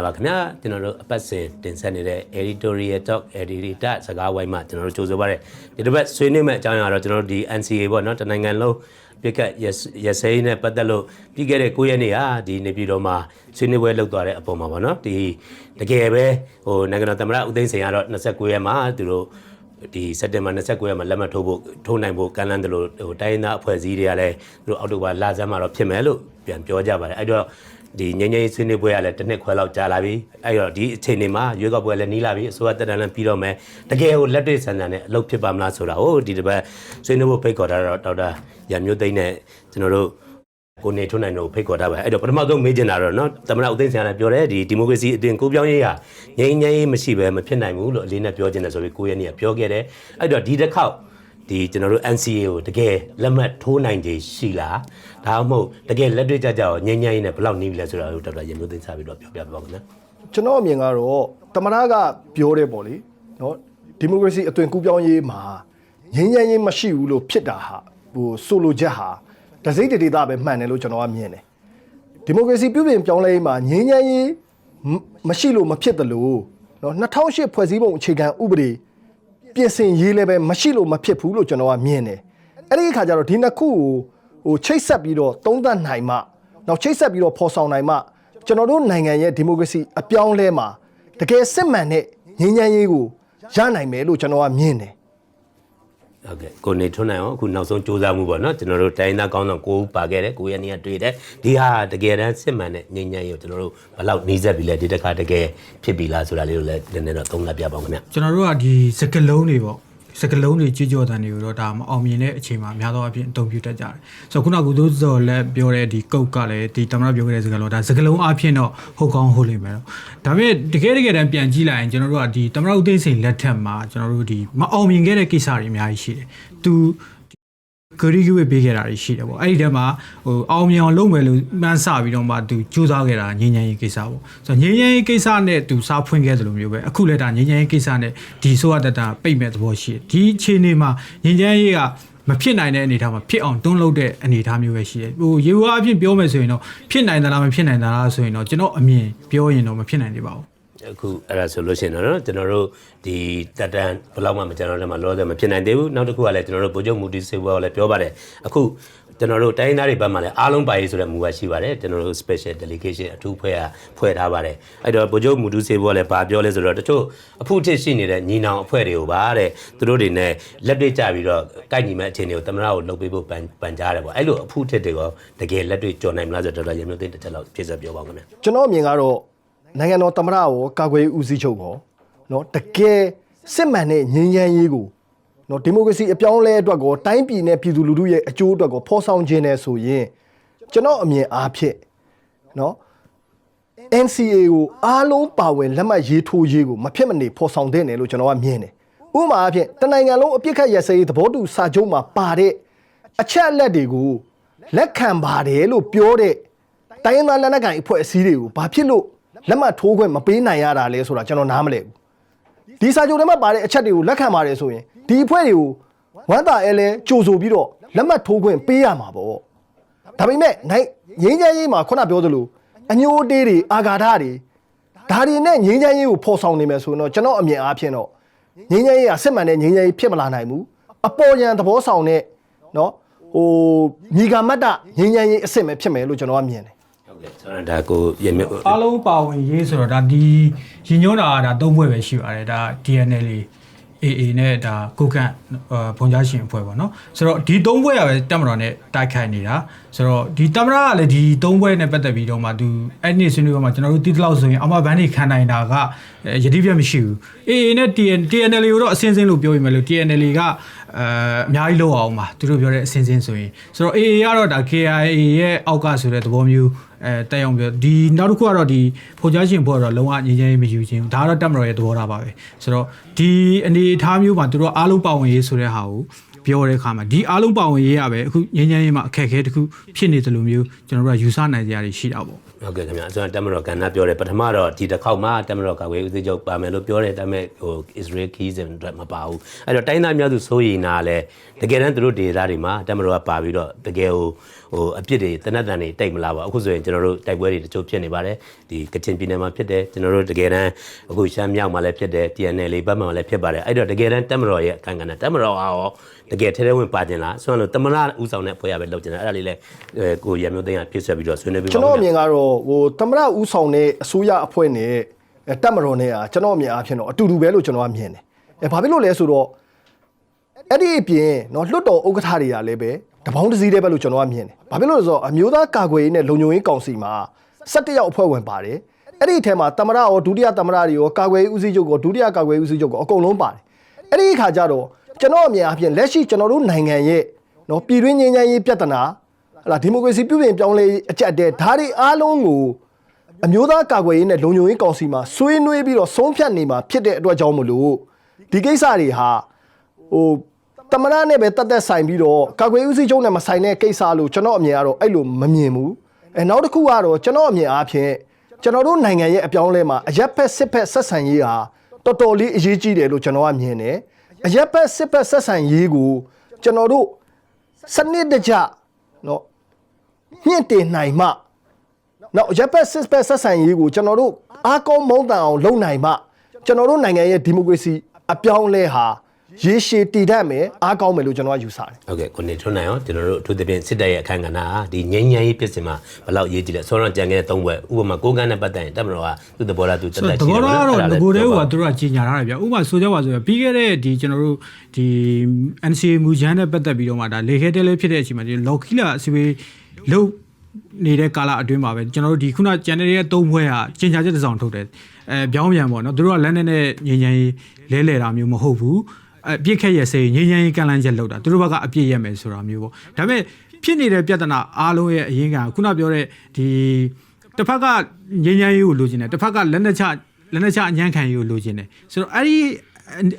လာပါခင်ဗျာကျွန်တော်တို့အပတ်စဉ်တင်ဆက်နေတဲ့ editorial talk editor စကားဝိုင်းမှာကျွန်တော်တို့ကြိုဆိုပါရစေဒီတစ်ပတ်ဆွေးနွေးမယ့်အကြောင်းအရာတော့ကျွန်တော်တို့ဒီ NCA ပေါ့နော်တနိုင်ငံလုံးပြစ်ကတ်ရစဲနဲ့ပတ်သက်လို့ပြီးခဲ့တဲ့9ရက်နေ့ဟာဒီနေပြည်တော်မှာဆွေးနွေးပွဲလုပ်သွားတဲ့အပေါ်မှာပေါ့နော်ဒီတကယ်ပဲဟိုနိုင်ငံတော်သမ္မတဦးသိန်းစိန်ကတော့29ရက်မှာသူတို့ဒီစက်တင်ဘာ29ရက်မှာလက်မှတ်ထိုးဖို့ထိုးနိုင်ဖို့ကမ်းလှမ်းတယ်လို့ဟိုတိုင်းရင်းသားအဖွဲ့အစည်းတွေကလည်းသူတို့အောက်တိုဘာလဆန်းမှာတော့ဖြစ်မယ်လို့ပြန်ပြောကြပါတယ်အဲ့တော့ ဒီငញ្ញရေးဆွေးနွေးပွဲကလည်းတစ်နှစ်ခွဲလောက်ကြာလာပြီအဲ့တော့ဒီအချိန်တွေမှာရွေးကောက်ပွဲလည်းနီးလာပြီအစိုးရတက်တန်းလည်းပြီးတော့မယ်တကယ်ကိုလက်တွေ့ဆန်ဆန်နဲ့အလုပ်ဖြစ်ပါမလားဆိုတာဟိုဒီတစ်ပတ်ဆွေးနွေးဖို့ဖိတ်ခေါ်တာတော့ဒေါက်တာရံမျိုးသိန်းနဲ့ကျွန်တော်တို့ကိုနေထွန်းနိုင်တို့ဖိတ်ခေါ်ထားပါအဲ့တော့ပထမဆုံးမေးချင်တာတော့เนาะသမ္မတဦးသိန်းဆန်ကလည်းပြောတယ်ဒီဒီမိုကရေစီအသွင်ကိုပြောင်းရေးဟာငြိမ်းချမ်းရေးမရှိဘဲမဖြစ်နိုင်ဘူးလို့အလေးနဲ့ပြောချင်တယ်ဆိုပြီးကိုရနေ့ကပြောခဲ့တယ်အဲ့တော့ဒီတစ်ခေါက် ဒီကျွန်တော်တို့ NCA ကိုတကယ်လက်မှတ်ထိုးနိုင်ခြေရှိလားဒါမှမဟုတ်တကယ်လက်တွေ့ကြကြရောငြိမ်းချမ်းရေးနဲ့ဘယ်လောက်နီးပြီလဲဆိုတာကိုဒေါက်တာရမျိုးသိန်းစားပြီးတော့ပြောပြပါဦးခင်ဗျာကျွန်တော်အမြင်ကတော့တမနာကပြောတယ်ပေါ့လေနော်ဒီမိုကရေစီအသွင်ကူးပြောင်းရေးမှာငြင်းငြင်းရေးမရှိဘူးလို့ဖြစ်တာဟာဟိုဆိုလိုချက်ဟာတစိမ့်တဒေတာပဲမှန်တယ်လို့ကျွန်တော်ကမြင်တယ်ဒီမိုကရေစီပြုပြင်ပြောင်းလဲရေးမှာငြင်းငြင်းရေးမမရှိလို့မဖြစ်တယ်လို့နော်2008ဖွဲ့စည်းပုံအခြေခံဥပဒေ ပြင်ဆင်ရေးလည်းပဲမရှိလို့မဖြစ်ဘူးလို့ကျွန်တော်ကမြင်တယ်အဲ့ဒီအခါကျတော့ဒီနှစ်ခုကိုဟိုချိတ်ဆက်ပြီးတော့သုံးသပ်နိုင်မှနောက်ချိတ်ဆက်ပြီးတော့ဖော်ဆောင်နိုင်မှကျွန်တော်တို့နိုင်ငံရဲ့ဒီမိုကရေစီအပြောင်းလဲမှာတကယ်စစ်မှန်တဲ့ငြိမ်းချမ်းရေးကိုရနိုင်မယ်လို့ကျွန်တော်ကမြင်တယ် ဟုတ်ကဲ့ကိုနေထွန်းနိုင်အောင်အခုနောက်ဆုံးစူးစမ်းမှုပေါ့နော်ကျွန်တော်တို့တိုင်းသားကောင်းဆောင်ကိုဦးပါခဲ့တယ်ကိုရနေကတွေ့တယ်ဒီဟာတကယ်တမ်းစစ်မှန်တဲ့ငြိမ်းချမ်းရေးကိုကျွန်တော်တို့ဘယ်လောက်နှီးစက်ပြီလဲဒီတစ်ခါတကယ်ဖြစ်ပြီလားဆိုတာလေးကိုလည်းနည်းနည်းတော့သုံးသပ်ပြပါဦးခင်ဗျာကျွန်တော်တို့ကဒီစကလုံးတွေပေါ့ စကလုံးတွေကြွကြော်တန်တွေကိုတော့ဒါမအောင်မြင်တဲ့အချိန်မှာများသောအားဖြင့်အသုံးပြုတတ်ကြတယ်ဆိုတော့ခုနကကုသိုလ်စော်လက်ပြောတဲ့ဒီကုတ်ကလည်းဒီတမရပြောခဲ့တဲ့စကလုံးဒါစကလုံးအားဖြင့်တော့ဟုတ်ကောင်းဟုတ်လိမ့်မယ်တော့ဒါပေမဲ့တကယ်တကယ်တမ်းပြန်ကြည့်လိုက်ရင်ကျွန်တော်တို့ကဒီတမရဥသိမ်းစိန်လက်ထက်မှာကျွန်တော်တို့ဒီမအောင်မြင်ခဲ့တဲ့ကိစ္စတွေအများကြီးရှိတယ်သူ ဂရီဂူဝေပေးခဲ့တာတွေရှိတယ်ပေါ့အဲ့ဒီထဲမှာဟိုအောင်မြင်အောင်လုပ်မယ်လို့မှန်းဆပြီးတော့မှသူစူးစမ်းခဲ့တာငြိမ်းချမ်းရေးကိစ္စပေါ့ဆိုတော့ငြိမ်းချမ်းရေးကိစ္စနဲ့သူစားဖွင့်ခဲ့တယ်လို့မျိုးပဲအခုလည်းဒါငြိမ်းချမ်းရေးကိစ္စနဲ့ဒီဆိုရတတာပိတ်မဲ့သဘောရှိတယ်ဒီအခြေအနေမှာငြိမ်းချမ်းရေးကမဖြစ်နိုင်တဲ့အနေအထားမှာဖြစ်အောင်တွန်းလုပ်တဲ့အနေအထားမျိုးပဲရှိတယ်ဟိုရေဝါအဖြစ်ပြောမယ်ဆိုရင်တော့ဖြစ်နိုင်သလားမဖြစ်နိုင်သလားဆိုရင်တော့ကျွန်တော်အမြင်ပြောရင်တော့မဖြစ်နိုင်သေးပါဘူး အခုအဲ့ဒါဆိုလို့ရှိရင်တော့နော်ကျွန်တော်တို့ဒီတက်တန်ဘယ်လောက်မှမကျွန်တော်တို့မှလောဆယ်မဖြစ်နိုင်သေးဘူးနောက်တစ်ခုကလည်းကျွန်တော်တို့ဗိုလ်ချုပ်မူတီစေဘောကလည်းပြောပါတယ်အခုကျွန်တော်တို့တိုင်းသားတွေဘက်မှာလည်းအားလုံးပါရေးဆိုတဲ့မူဝါရှိပါတယ်ကျွန်တော်တို့ special delegation အထူးဖွဲ့ကဖွဲ့ထားပါတယ်အဲ့တော့ဗိုလ်ချုပ်မူတီစေဘောကလည်းဗာပြောလဲဆိုတော့တချို့အဖို့အထစ်ရှိနေတဲ့ညီနောင်အဖွဲ့တွေကိုပါတဲ့သူတို့တွေနဲ့လက်တွေ့ကြပြီးတော့ကိုက်ညီမဲ့အခြေအနေကိုသမ္မတကိုလုပ်ပေးဖို့ပန်ပန်ကြားတယ်ပေါ့အဲ့လိုအဖို့အထစ်တွေကတကယ်လက်တွေ့ကြော်နိုင်မလားဆိုတော့ဒေါက်တာရမျိုးသိန်းတစ်ချက်လောက်ပြည့်စုံပြောပါဦးခင်ဗျာကျွန်တော်အမြင်ကတော့ နိုင်ငံတော်သမ္မတရောကာကွယ်ရေးဦးစီးချုပ်ရောနော်တကယ်စစ်မှန်တဲ့ငြိမ်းချမ်းရေးကိုနော်ဒီမိုကရေစီအပြောင်းအလဲအတွက်ကိုတိုင်းပြည်နဲ့ပြည်သူလူထုရဲ့အကျိုးအတွက်ကိုဖော်ဆောင်ခြင်းနဲ့ဆိုရင်ကျွန်တော်အမြင်အားဖြင့်နော် NCA ကိုအားလုံးပါဝင်လက်မှတ်ရေးထိုးရေးကိုမဖြစ်မနေဖော်ဆောင်တဲ့နယ်လို့ကျွန်တော်ကမြင်တယ်။ဥပမာအားဖြင့်တနိုင်ငံလုံးအပြစ်ခတ်ရစရေးသဘောတူစာချုပ်မှာပါတဲ့အချက်အလက်တွေကိုလက်ခံပါတယ်လို့ပြောတဲ့တိုင်းရင်းသားလက်နက်ကိုင်အဖွဲ့အစည်းတွေကိုဘာဖြစ်လို့ လက်မှတ်ထိုးခွင့်မပေးနိုင်ရတာလဲဆိုတာကျွန်တော်နားမလည်ဘူး။ဒီစာချုပ်ထဲမှာပါတဲ့အချက်တွေကိုလက်ခံပါတယ်ဆိုရင်ဒီအဖွဲ့တွေကိုဝမ်းသာအဲလဲကြိုဆိုပြီးတော့လက်မှတ်ထိုးခွင့်ပေးရမှာပေါ့။ဒါပေမဲ့နိုင်ငင်းချမ်းရေးမှာခုနပြောသလိုအညိုးတေးတွေအာဃာတတွေဒါတွေနဲ့ငင်းချမ်းရေးကိုဖော်ဆောင်နေမယ်ဆိုရင်တော့ကျွန်တော်အမြင်အားဖြင့်တော့ငင်းချမ်းရေးကစစ်မှန်တဲ့ငင်းချမ်းရေးဖြစ်မလာနိုင်ဘူးအပေါ်ယံသဘောဆောင်တဲ့နော်ဟိုညီကမတ်တငင်းချမ်းရေးအစ်စ်ပဲဖြစ်မယ်လို့ကျွန်တော်ကမြင်တယ် ဟုတ်ကဲ့ဆိုတော့ဒါကိုရမြအားလုံးပါဝင်ရေးဆိုတော့ဒါဒီရင်ညွှန်းတာကဒါသုံးဘွဲ့ပဲရှိပါတယ်ဒါ DNL AA နဲ့ဒါကိုကန့်ဘုံကြားရှင်အဖွဲ့ပေါ့နော်ဆိုတော့ဒီသုံးဘွဲ့ရပဲတက်မတော်နဲ့တိုက်ခိုက်နေတာဆိုတော့ဒီတမရကလည်းဒီသုံးဘွဲ့နဲ့ပတ်သက်ပြီးတော့မှသူအဲ့ဒီဆွေးနွေးပွဲမှာကျွန်တော်တို့တိတိလောက်ဆိုရင်အမဘန်းတွေခံနိုင်တာကယတိပြတ်မရှိဘူး AA နဲ့ TN TNL ကိုတော့အစင်းစင်းလို့ပြောပြီးမယ်လို့ TNL ကအဲအများကြီးလောက်အောင်ပါသူတို့ပြောတဲ့အစင်းစင်းဆိုရင်ဆိုတော့ AA ကတော့ဒါ KIA ရဲ့အောက်ကဆိုတဲ့သဘောမျိုး အဲတက်အောင်ပြောဒီနောက်တစ်ခုကတော့ဒီဖုန်ကြားရှင်ဘောကတော့လုံးဝငြင်းချင်းမယူချင်းဒါကတော့တက်မတော်ရဲ့သဘောထားပါပဲဆိုတော့ဒီအနေအထားမျိုးမှာသူတို့အားလုံးပါဝင်ရေးဆိုတဲ့ဟာကိုပြောတဲ့အခါမှာဒီအားလုံးပါဝင်ရေးရပဲအခုငြင်းချင်းရေးမှာအခက်အခဲတစ်ခုဖြစ်နေတယ်လို့မျိုးကျွန်တော်တို့ကယူဆနိုင်ကြရရှိတာပေါ့ ဟုတ်ကဲ့ခင်ဗျာအစွမ်းတက်မတော်ကဏ္ဍပြောတယ်ပထမတော့ဒီတစ်ခေါက်မှတက်မတော်ကာကွယ်ဦးစီးချုပ်ပါမယ်လို့ပြောတယ်ဒါပေမဲ့ဟို Israel Kizim အတွက်မပါဘူးအဲ့တော့တိုင်းသားများသူစိုးရိမ်တာလဲတကယ်တမ်းသူတို့ဒေသတွေမှာတက်မတော်ကပါပြီးတော့တကယ်ဟိုဟိုအပြစ်တွေတနက်တန်တွေတိတ်မလာပါဘူးအခုဆိုရင်ကျွန်တော်တို့တိုက်ပွဲတွေတချို့ဖြစ်နေပါတယ်ဒီကချင်ပြည်နယ်မှာဖြစ်တယ်ကျွန်တော်တို့တကယ်တမ်းအခုရှမ်းမြောက်မှာလည်းဖြစ်တယ် TNL ဘက်မှာလည်းဖြစ်ပါတယ်အဲ့တော့တကယ်တမ်းတက်မတော်ရဲ့အခန်းကဏ္ဍတက်မတော်ဟာရောတကယ်ထဲထဲဝင်ပါတင်လားဆိုတော့တမနာဦးဆောင်တဲ့ဖွဲ့ရပဲလုပ်တင်တယ်အဲ့ဒါလေးလဲကိုရမျိုးသိန်းကဖြစ်ဆက်ပြီးတော့ဆွေးနွေးပြီးကျွန်တော်အမြင်ကတော့ဟိုသမရဦးဆောင်တဲ့အစိုးရအဖွဲ့နဲ့တက်မတော်နဲ့အာကျွန်တော်အမြင်အားဖြင့်တော့အတူတူပဲလို့ကျွန်တော်ကမြင်တယ်။အဲဘာဖြစ်လို့လဲဆိုတော့အဲ့ဒီအပြင်နော်လွတ်တော်ဥက္ကဋ္ဌတွေကလည်းပဲတပေါင်းတစည်းတည်းပဲလို့ကျွန်တော်ကမြင်တယ်။ဘာဖြစ်လို့လဲဆိုတော့အမျိုးသားကာကွယ်ရေးနဲ့လုံခြုံရေးကောင်စီမှာ၁၁ယောက်အဖွဲ့ဝင်ပါတယ်။အဲ့ဒီထဲမှာတမရရောဒုတိယတမရတွေရောကာကွယ်ရေးဦးစီးချုပ်ရောဒုတိယကာကွယ်ရေးဦးစီးချုပ်ရောအကုန်လုံးပါတယ်။အဲ့ဒီအခါကျတော့ကျွန်တော်အမြင်အားဖြင့်လက်ရှိကျွန်တော်တို့နိုင်ငံရဲ့နော်ပြည်တွင်းငြိမ်းချမ်းရေးပြဿနာ ဟလာဒီမိုကရေစီပြုပြင်ပြောင်းလဲအကြက်တဲ့ဓာတ်အားလုံးကိုအမျိုးသားကာကွယ်ရေးနဲ့လုံခြုံရေးကောင်စီမှာဆွေးနွေးပြီးတော့ဆုံးဖြတ်နေမှာဖြစ်တဲ့အတွက်ကြောင့်မလို့ဒီကိစ္စတွေဟာဟိုတမနာနဲ့ပဲတတ်သက်ဆိုင်ပြီးတော့ကာကွယ်ရေးဦးစီးချုပ်နဲ့မဆိုင်တဲ့ကိစ္စလို့ကျွန်တော်အမြင်ကတော့အဲ့လိုမမြင်ဘူးအဲနောက်တစ်ခုကတော့ကျွန်တော်အမြင်အားဖြင့်ကျွန်တော်တို့နိုင်ငံရဲ့အပြောင်းအလဲမှာအရက်ဖက်စစ်ဖက်ဆက်ဆံရေးဟာတော်တော်လေးအရေးကြီးတယ်လို့ကျွန်တော်ကမြင်တယ်အရက်ဖက်စစ်ဖက်ဆက်ဆံရေးကိုကျွန်တော်တို့စနစ်တကျနော် မြင့်တင်နိုင်မှနောက်ရပ်ပတ်စစ်ပတ်ဆက်ဆံရေးကိုကျွန်တော်တို့အားကောင်းမုန်းတန်အောင်လုပ်နိုင်မှကျွန်တော်တို့နိုင်ငံရဲ့ဒီမိုကရေစီအပြောင်းအလဲဟာရေရှည်တည်တတ်မယ်အားကောင်းမယ်လို့ကျွန်တော်ကယူဆတယ်ဟုတ်ကဲ့ကိုနေထွန်းနိုင်အောင်ကျွန်တော်တို့အထူးသဖြင့်စစ်တပ်ရဲ့အခန်းကဏ္ဍဟာဒီငြိမ်းချမ်းရေးဖြစ်စဉ်မှာဘယ်လောက်အရေးကြီးလဲဆောတော့ကြံခဲ့တဲ့၃ဘွဲဥပမာကိုကန်းနဲ့ပတ်သက်ရင်တပ်မတော်ကသူ့တဘောလားသူတက်တက်တရှိတယ်ဘောပေါ့တော့နော်တော့ငကိုတဲ့ဟိုကသူတို့ကကြီးညာထားတယ်ဗျဥပမာဆိုကြပါဆိုရပြီးခဲ့တဲ့ဒီကျွန်တော်တို့ဒီ NCA မူချမ်းနဲ့ပတ်သက်ပြီးတော့မှဒါလေခဲတဲလေးဖြစ်တဲ့အချိန်မှာဒီ Lokila အစီအဝေး လုတ်နေတဲ့ကာလအတွင်းမှာပဲကျွန်တော်တို့ဒီခုနကျန်တဲ့သုံးဘွဲကကျင်ချချက်တစ်စောင်ထုတ်တယ်အဲပြောင်းပြန်ပေါ့နော်သူတို့ကလက်နဲ့နဲ့ငြိမ်းချမ်းရေးလဲလဲတာမျိုးမဟုတ်ဘူးအပြစ်ခက်ရစေငြိမ်းချမ်းရေးကန့်လန့်ချက်လောက်တာသူတို့ဘက်ကအပြစ်ရက်မယ်ဆိုတာမျိုးပေါ့ဒါပေမဲ့ဖြစ်နေတဲ့ပြဿနာအားလုံးရဲ့အရင်းကခုနပြောတဲ့ဒီတစ်ဖက်ကငြိမ်းချမ်းရေးကိုလိုချင်တယ်တစ်ဖက်ကလက်နဲ့ချလက်နဲ့ချအညံ့ခံရေးကိုလိုချင်တယ်ဆိုတော့အဲ့ဒီ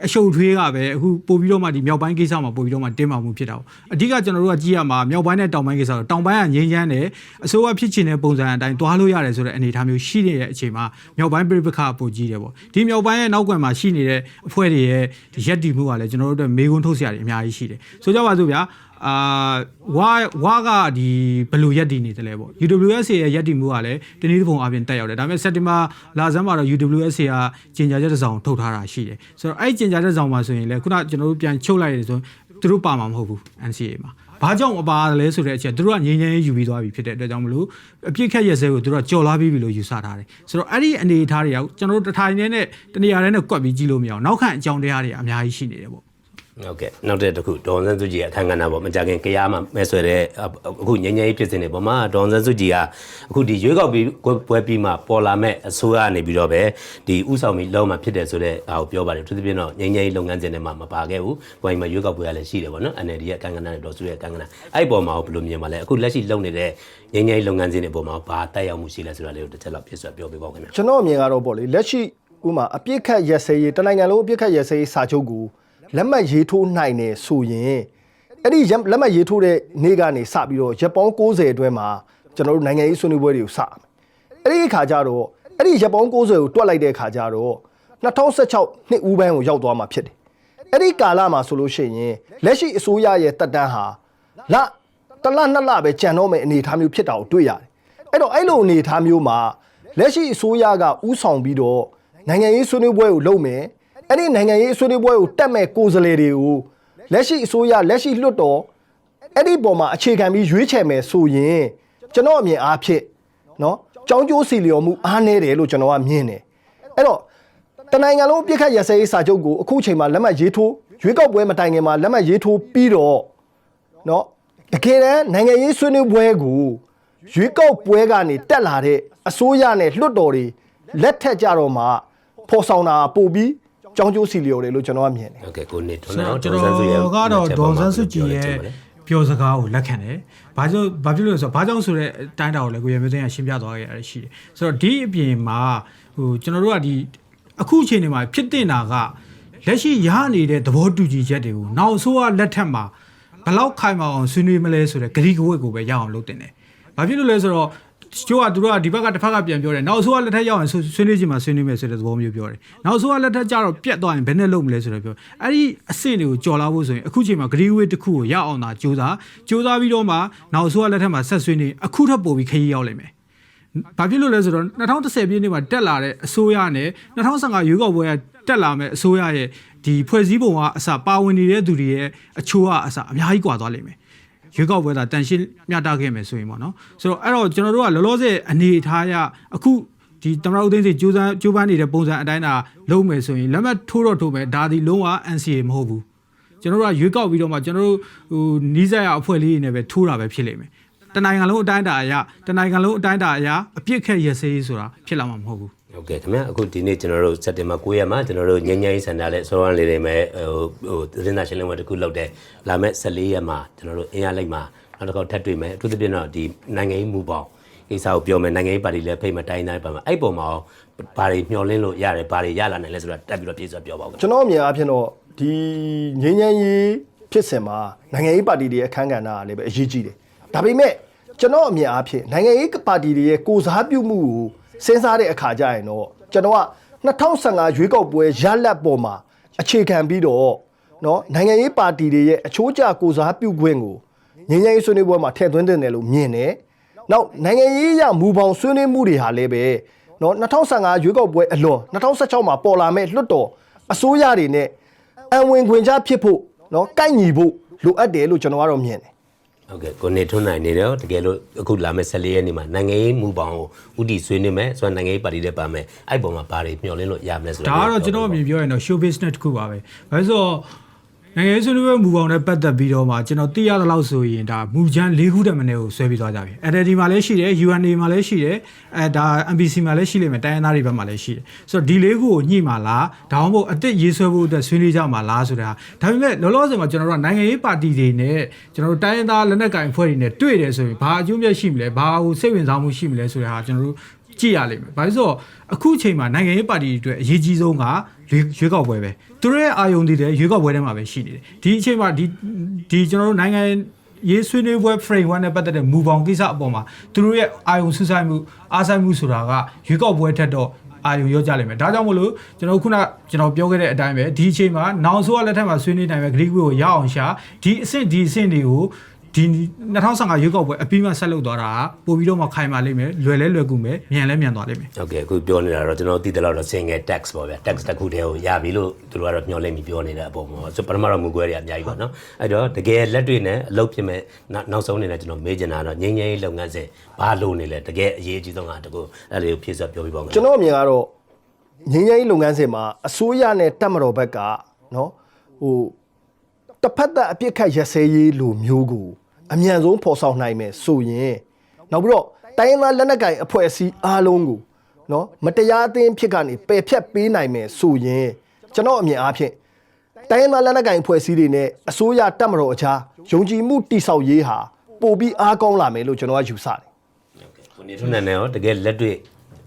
အရှုပ်ထွေးကပဲအခုပို့ပြီးတော့မှဒီမြောက်ပိုင်းကိစ္စမှာပို့ပြီးတော့မှတင်းမာမှုဖြစ်တာပေါ့အဓိကကျွန်တော်တို့ကကြည့်ရမှာမြောက်ပိုင်းနဲ့တောင်ပိုင်းကိစ္စတော့တောင်ပိုင်းကငြိမ်းချမ်းတယ်အစိုးရဖြစ်ချင်တဲ့ပုံစံအတိုင်းတွားလို့ရတယ်ဆိုတဲ့အနေအထားမျိုးရှိနေတဲ့အချိန်မှာမြောက်ပိုင်းပြိပခါပို့ကြီးတယ်ပေါ့ဒီမြောက်ပိုင်းရဲ့နောက်ကွယ်မှာရှိနေတဲ့အဖွဲ့တွေရဲ့ဒီရက်တီမှုကလည်းကျွန်တော်တို့အတွက်မေးခွန်းထုတ်စရာတွေအများကြီးရှိတယ်ဆိုကြပါစို့ဗျာ အာဝါဝါကဒီဘယ်လိုရက်တည်နေတယ်လဲပေါ့ UWSA ရဲ့ရက်တည်မှုကလည်းတနည်းတစ်ပုံအပြင်တက်ရောက်တယ်ဒါပေမဲ့စက်တင်ဘာလာဇန်မှာတော့ UWSA ကကျင်ညာချက်တစ်စောင်ထုတ်ထားတာရှိတယ်ဆိုတော့အဲ့ဒီကျင်ညာချက်တစ်စောင်မှာဆိုရင်လည်းခုနကျွန်တော်တို့ပြန်ချုပ်လိုက်ရဆိုရင်သူတို့ပါမှာမဟုတ်ဘူး NCA မှာဘာကြောင့်မပါလဲဆိုတဲ့အချက်သူတို့ကငြိမ်းချမ်းရေးယူပြီးသွားပြီဖြစ်တဲ့အတွက်ကြောင့်မလို့အပြစ်ခက်ရက်စဲကိုသူတို့ကကြော်လာပြီးပြီလို့ယူဆထားတယ်ဆိုတော့အဲ့ဒီအနေအထားတွေကကျွန်တော်တို့တစ်ထိုင်နဲ့နဲ့တနေရာနဲ့နဲ့ကွက်ပြီးကြည့်လို့မရအောင်နောက်ခံအကြောင်းတရားတွေအများကြီးရှိနေတယ်ပေါ့ ဟုတ်ကဲ့နောက်တဲ့တစ်ခုဒေါန်ဆန်းစုကြည်ရဲ့အခန်းကဏ္ဍပေါ့မကြခင်ကြရားမှာမဲဆွဲတဲ့အခုငြိမ်းချမ်းရေးဖြစ်စဉ်တွေပေါ့မှာဒေါန်ဆန်းစုကြည်ကအခုဒီရွေးကောက်ပြီးပွဲပြီးမှပေါ်လာမဲ့အစိုးရနေပြီးတော့ပဲဒီဥဆောင်ပြီးလုံးမှာဖြစ်တယ်ဆိုတဲ့အားကိုပြောပါတယ်သူသဖြင့်တော့ငြိမ်းချမ်းရေးလုပ်ငန်းစဉ်တွေမှာမပါခဲ့ဘူးဘိုင်းမှာရွေးကောက်ပွဲကလည်းရှိတယ်ပေါ့နော် NLD ရဲ့အခန်းကဏ္ဍနဲ့ဒေါ်စုရဲ့အခန်းကဏ္ဍအဲ့ပေါ်မှာဘယ်လိုမြင်ပါလဲအခုလက်ရှိလုပ်နေတဲ့ငြိမ်းချမ်းရေးလုပ်ငန်းစဉ်တွေပေါ်မှာဘာတက်ရောက်မှုရှိလဲဆိုတာလေးကိုတစ်ချက်လောက်ပြည့်စွက်ပြောပြပါဦးခင်ဗျာကျွန်တော်အမြင်ကတော့ပေါ့လေလက်ရှိဥမာအပြစ်ခတ်ရက်စဲရေးတနိုင်ငံလုံးအပြစ်ခတ်ရက်စဲရေးစာချုပ်ကို လက်မှတ်ရေးထိုးနိုင်တယ်ဆိုရင်အဲ့ဒီရက်လက်မှတ်ရေးထိုးတဲ့နေ့ကနေစပြီးတော့ရက်ပေါင်း90အတွင်းမှာကျွန်တော်တို့နိုင်ငံရေးဆွေးနွေးပွဲတွေကိုစရမယ်အဲ့ဒီအခါကျတော့အဲ့ဒီရက်ပေါင်း90ကိုတွက်လိုက်တဲ့အခါကျတော့2016နှစ်ဦးပိုင်းကိုရောက်သွားမှာဖြစ်တယ်အဲ့ဒီကာလမှာဆိုလို့ရှိရင်လက်ရှိအစိုးရရဲ့တက်တန်းဟာလတစ်လနှစ်လပဲကြံတော့မယ့်အနေအထားမျိုးဖြစ်တာကိုတွေ့ရတယ်အဲ့တော့အဲ့လိုအနေအထားမျိုးမှာလက်ရှိအစိုးရကဥဆောင်ပြီးတော့နိုင်ငံရေးဆွေးနွေးပွဲကိုလုပ်မယ် အဲ့ဒီနိုင်ငံရေးဆွေးနွေးပွဲကိုတက်မဲ့ကိုယ်စားလှယ်တွေကိုလက်ရှိအစိုးရလက်ရှိလွှတ်တော် အဲ့ဒီပုံမှာအခြေခံပြီးရွေးချယ်မယ်ဆိုရင်ကျွန်တော်အမြင်အားဖြင့်เนาะចောင်းကျိုးစီလျော်မှုအားနည်းတယ်လို့ကျွန်တော်ကမြင်တယ်အဲ့တော့တနိုင်ငံလုံးပြစ်ခတ်ရစဲရေးစာချုပ်ကိုအခုချိန်မှာလက်မှတ်ရေးထိုးရွေးကောက်ပွဲမတိုင်ခင်မှာလက်မှတ်ရေးထိုးပြီးတော့เนาะတကယ်တမ်းနိုင်ငံရေးဆွေးနွေးပွဲကိုရွေးကောက်ပွဲကနေတက်လာတဲ့အစိုးရနဲ့လွှတ်တော်တွေလက်ထက်ကြတော့မှပေါ်ဆောင်တာပို့ပြီး ចောင်းကျိုးစီလျော်တယ်လို့ကျွန်တော်ကမြင်တယ်ဟုတ်ကဲ့ကိုနေထွန်းဆိုနိုင်တော့အောင်ကျွန်ဒေါန်ဆန်းစုရဲ့တော်ကတော့ဒေါန်ဆန်းစုကြည်ရဲ့ပြောစကားကိုလက်ခံတယ်။ဘာကြောင့်ဘာဖြစ်လို့လဲဆိုတော့ဘာကြောင့်ဆိုတဲ့အတိုင်းတာကိုလည်းကိုရမျိုးသိန်းကရှင်းပြသွားခဲ့ရတယ်ရှိတယ်။ဆိုတော့ဒီအပြင်မှာဟိုကျွန်တော်တို့ကဒီအခုအချိန်ဒီမှာဖြစ်တင်တာကလက်ရှိရနေတဲ့သဘောတူညီချက်တွေကိုနောက်အစိုးရလက်ထက်မှာဘယ်လောက်ခိုင်မာအောင်ဆွေးနွေးမလဲဆိုတဲ့ဂရီကဝတ်ကိုပဲရအောင်လုပ်တင်တယ်။ဘာဖြစ်လို့လဲဆိုတော့ ကျိုးကသူတို့ကဒီဘက်ကတစ်ဖက်ကပြန်ပြောတယ်နောက်အစိုးရလက်ထက်ရောက်ရင်ဆွဆွေးနွေးချင်မှဆွေးနွေးမယ်ဆိုတဲ့သဘောမျိုးပြောတယ်နောက်အစိုးရလက်ထက်ကျတော့ပြတ်သွားရင်ဘယ်နဲ့လုပ်မလဲဆိုတော့ပြောအဲ့ဒီအဆင့်တွေကိုကြော်လာဖို့ဆိုရင်အခုချိန်မှာဂရီဝေးတစ်ခုကိုရအောင်သာစူးစမ်းစူးစမ်းပြီးတော့မှနောက်အစိုးရလက်ထက်မှာဆက်ဆွေးနေအခုထပ်ပို့ပြီးခရီးရောက်လိမ့်မယ်ဘာဖြစ်လို့လဲဆိုတော့2010ပြည့်နှစ်မှာတက်လာတဲ့အစိုးရနဲ့2015ရွေးကောက်ပွဲကတက်လာမဲ့အစိုးရရဲ့ဒီဖွဲ့စည်းပုံကအစပါဝင်နေတဲ့သူတွေရဲ့အချိုးကအစအများကြီးကွာသွားလိမ့်မယ် ရွေးကောက်ပွဲကတန်ရှင်းမျှတခဲ့မယ်ဆိုရင်ပေါ့နော်ဆိုတော့အဲ့တော့ကျွန်တော်တို့ကလောလောဆယ်အနေအထားရအခုဒီတမရဦးသိန်းစိကြိုးစားကြိုးပမ်းနေတဲ့ပုံစံအတိုင်းသာလုံးမယ်ဆိုရင်လက်မှတ်ထိုးတော့ထိုးမယ်ဒါဒီလုံးဝ NCA မဟုတ်ဘူးကျွန်တော်တို့ကရွေးကောက်ပြီးတော့မှကျွန်တော်တို့ဟိုနီးစပ်ရအဖွဲ့လေးတွေနဲ့ပဲထိုးတာပဲဖြစ်လိမ့်မယ်တနိုင်ငံလုံးအတိုင်းအတာအရတနိုင်ငံလုံးအတိုင်းအတာအရအပြစ်ခက်ရစေးဆိုတာဖြစ်လာမှာမဟုတ်ဘူး ဟုတ်ကဲ့ခင်ဗျာအခုဒီနေ့ကျွန်တော်တို့စက်တင်ဘာ9ရက်မှာကျွန်တော်တို့ငញ្ញရေးစင်တာနဲ့ဆောရန်လေးတွေမဲ့ဟိုဟိုသတင်းစာရှင်းလင်းပွဲတစ်ခုလုပ်တယ်လာမဲ့14ရက်မှာကျွန်တော်တို့အင်အားလိုက်မှာနောက်တစ်ခေါက်ထပ်တွေ့မယ်အထူးသဖြင့်တော့ဒီနိုင်ငံရေးမူပေါင်းကိစ္စကိုပြောမယ်နိုင်ငံရေးပါတီလည်းဖိတ်မတိုင်းတိုင်းပါမှာအဲ့ပုံမှာရောဘာတွေမျှော်လင့်လို့ရတယ်ဘာတွေရလာနိုင်လဲဆိုတာတက်ပြီးတော့ပြေစွာပြောပါဦးခင်ဗျာကျွန်တော်အမြင်အရဖြင့်တော့ဒီငင်းငင်းရေးဖြစ်စဉ်မှာနိုင်ငံရေးပါတီတွေရဲ့အခန်းကဏ္ဍကလည်းပဲအရေးကြီးတယ်ဒါပေမဲ့ကျွန်တော်အမြင်အရဖြင့်နိုင်ငံရေးပါတီတွေရဲ့ကိုစားပြုမှုကို စဉ်းစားတဲ့အခါကျရင်တော့ကျွန်တော်က2015ရွေးကောက်ပွဲရလဒ်ပေါ်မှာအခြေခံပြီးတော့เนาะနိုင်ငံရေးပါတီတွေရဲ့အချိုးကျကိုစားပြုခွင့်ကိုငင်းငင်းရေးဆွေးနွေးပွဲမှာထည့်သွင်းတင်တယ်လို့မြင်တယ်နောက်နိုင်ငံရေးရမူပေါင်းဆွေးနွေးမှုတွေဟာလည်းပဲเนาะ2015ရွေးကောက်ပွဲအလွန်2016မှာပေါ်လာမဲ့လွတ်တော်အစိုးရတွေနဲ့ အံဝင်ခွင်ကြဖြစ်ဖို့เนาะကိုက်ညီဖို့လိုအပ်တယ်လို့ကျွန်တော်ကတော့မြင်တယ် ဟုတ်ကဲ့ကိုနေထွန်းနိုင်နေတော့တကယ်လို့အခုလာမဲ့14ရက်နေ့မှာနိုင်ငံရေးမူပေါင်းကိုဥတီဆွေးနွေးမယ်ဆိုတော့နိုင်ငံရေးပါတီတွေပါမယ်အဲ့ပုံမှာဘာတွေမျှော်လင့်လို့ရမလဲဆိုတာဒါကတော့ကျွန်တော်အမြင်ပြောရင်တော့ show business တစ်ခုပါပဲ။ဘာလို့လဲဆိုတော့ နိုင်ငံရေးဆွေးနွေးပွဲမူပေါင်းနဲ့ပတ်သက်ပြီးတော့မှကျွန်တော်သိရသလောက်ဆိုရင်ဒါမူချမ်း၄ခုတည်းမနေ့ကိုဆွဲပြီးသွားကြပြီ။ NLD မှာလည်းရှိတယ် UNA မှာလည်းရှိတယ်အဲဒါ MBC မှာလည်းရှိလိမ့်မယ်တိုင်းရင်းသားတွေဘက်မှာလည်းရှိတယ်။ဆိုတော့ဒီလေးခုကိုညှိမှာလားဒါမှမဟုတ်အစ်စ်ရေးဆွဲဖို့အတွက်ဆွေးနွေးကြမှာလားဆိုတာဒါပေမဲ့လောလောဆယ်မှာကျွန်တော်တို့ကနိုင်ငံရေးပါတီတွေနဲ့ကျွန်တော်တို့တိုင်းရင်းသားလက်နက်ကိုင်အဖွဲ့တွေနဲ့တွေ့တယ်ဆိုရင်ဘာအကျိုးမြတ်ရှိမလဲဘာဟိုစိတ်ဝင်စားမှုရှိမလဲဆိုတဲ့ဟာကျွန်တော်တို့ ကြည့်ရလိမ့်မယ်။ဘာလို့လဲဆိုတော့အခုချိန်မှာနိုင်ငံရေးပါတီတွေအတွက်အရေးကြီးဆုံးကရွေးရွေးကောက်ပွဲပဲ။သူတို့ရဲ့အာယုံတွေလည်းရွေးကောက်ပွဲထဲမှာပဲရှိနေတယ်။ဒီအချိန်မှာဒီဒီကျွန်တော်တို့နိုင်ငံရေးဆွေးနွေးပွဲ framework နဲ့ပတ်သက်တဲ့မူပေါင်းကိစ္စအပေါ်မှာသူတို့ရဲ့အာယုံဆူဆိုင်မှုအားဆိုင်မှုဆိုတာကရွေးကောက်ပွဲထက်တော့အာယုံရောကြလိမ့်မယ်။ဒါကြောင့်မို့လို့ကျွန်တော်ခုနကျွန်တော်ပြောခဲ့တဲ့အတိုင်းပဲဒီအချိန်မှာနောင်ဆိုးရလက်ထက်မှာဆွေးနွေးနိုင်မဲ့ Greek ကိုရအောင်ရှာဒီအဆင့်ဒီအဆင့်တွေကို ဒီ2015ရွေးကောက်ပွဲအပြီးမှဆက်လုပ်သွားတာကပို့ပြီးတော့မှခိုင်ပါလိမ့်မယ်လွယ်လဲလွယ်ကူမယ်မြန်လဲမြန်သွားလိမ့်မယ်ဟုတ်ကဲ့အခုပြောနေတာတော့ကျွန်တော်သိတယ်လို့တော့ single tax ပေါ့ဗျာ tax တစ်ခုတည်းကိုရပြီလို့သူတို့ကတော့ညှော်လိမ့်ပြီးပြောနေတဲ့အပေါ်မှာဆိုပထမတော့ငွေခွဲတွေအများကြီးပေါ့နော်အဲ့တော့တကယ်လက်တွေ့နဲ့အလုပ်ဖြစ်မဲ့နောက်ဆုံးနေလဲကျွန်တော်မေးချင်တာတော့ငင်းငင်းလုပ်ငန်းစဉ်ဘာလို့နေလဲတကယ်အရေးအကြီးဆုံးကတကူအဲ့လိုဖြည့်စွက်ပြောပြပါဦးကျွန်တော်အမြင်ကတော့ငင်းငင်းလုပ်ငန်းစဉ်မှာအစိုးရနဲ့တက်မတော်ဘက်ကနော်ဟိုတစ်ဖက်သက်အပြစ်ခတ်ရစဲရေးလိုမျိုးကို အမြန်ဆုံးပေါ်ဆောင်နိုင်မယ်ဆိုရင်နောက်ပြီးတော့တိုင်းသားလက်နက်ကိုင်အဖွဲ့အစည်းအားလုံးကိုနော်မတရားအသင်းဖြစ်ကနေပယ်ဖြတ်ပေးနိုင်မယ်ဆိုရင်ကျွန်တော်အမြင်အားဖြင့်တိုင်းသားလက်နက်ကင်ဖွဲ့စည်းတွေနဲ့အစိုးရတက်မတော်အကြားယုံကြည်မှုတိဆောက်ရေးဟာပိုပြီးအားကောင်းလာမယ်လို့ကျွန်တော်ကယူဆတယ်။ကိုနေထွန်းနိုင်ရောတကယ်လက်တွေ့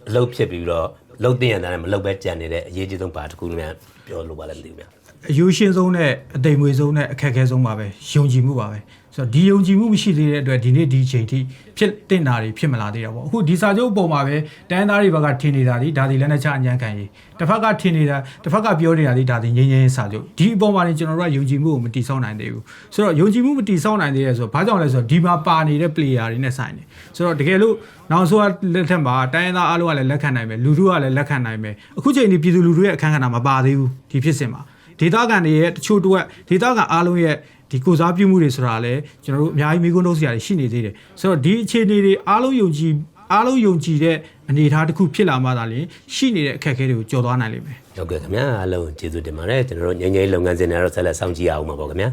အလုပ်ဖြစ်ပြီးတော့လှုပ်တင်ရတာနဲ့မလှုပ်ပဲကြံနေတဲ့အရေးကြီးဆုံးပါတစ်ခုများပြောလို့ပါလဲမသိဘူးများ။ အယူရှင်ဆုံးနဲ့အတိမ်မွေဆုံးနဲ့အခက်အခဲဆုံးပါပဲယုံကြည်မှုပါပဲဆိုတော့ဒီယုံကြည်မှုမရှိသေးတဲ့အတွက်ဒီနေ့ဒီချိန်ထိဖြစ်တင်တာတွေဖြစ်မလာသေးတာပေါ့အခုဒီစာချုပ်အပေါ်မှာပဲတိုင်းသားတွေဘက်ကထင်နေတာဒီဒါဒီလက်နဲ့ချအញ្ញံခံရေးတစ်ဖက်ကထင်နေတာတစ်ဖက်ကပြောနေတာဒီဒါဒီငြိမ်းချမ်းရေးစာချုပ်ဒီအပေါ်မှာလည်းကျွန်တော်တို့ကယုံကြည်မှုကိုမတည်ဆောက်နိုင်သေးဘူးဆိုတော့ယုံကြည်မှုမတည်ဆောက်နိုင်သေးရဲဆိုတော့ဘာကြောင့်လဲဆိုတော့ဒီမှာပါနေတဲ့ player တွေနဲ့ဆိုင်တယ်ဆိုတော့တကယ်လို့နောက်ဆိုလက်ထက်မှာတိုင်းသားအားလုံးကလည်းလက်ခံနိုင်မယ်လူထုကလည်းလက်ခံနိုင်မယ်အခုချိန်ဒီပြည်သူလူထုရဲ့အခန်းကဏ္ဍမပါသေးဘူးဒီဖြစ်စဉ်မှာ ဒေတာကန်တွေရဲ့တချို့တော့ဒေတာကန်အားလုံးရဲ့ဒီကိုစားပြုမှုတွေဆိုတာလည်းကျွန်တော်တို့အများကြီးမိကွန်းတို့စရာတွေရှိနေသေးတယ်ဆိုတော့ဒီအခြေအနေတွေအားလုံးယုံကြည်အားလုံးယုံကြည်တဲ့အနေအထားတစ်ခုဖြစ်လာမှသာလျှင်ရှိနေတဲ့အခက်အခဲတွေကိုကျော်သွားနိုင်လိမ့်မယ်ဟုတ်ကဲ့ခင်ဗျာအားလုံးကျေးဇူးတင်ပါတယ်ကျွန်တော်တို့ငင်းငင်းလုပ်ငန်းစဉ်တွေကတော့ဆက်လက်စောင့်ကြည့်ရအောင်ပါပေါ့ခင်ဗျာ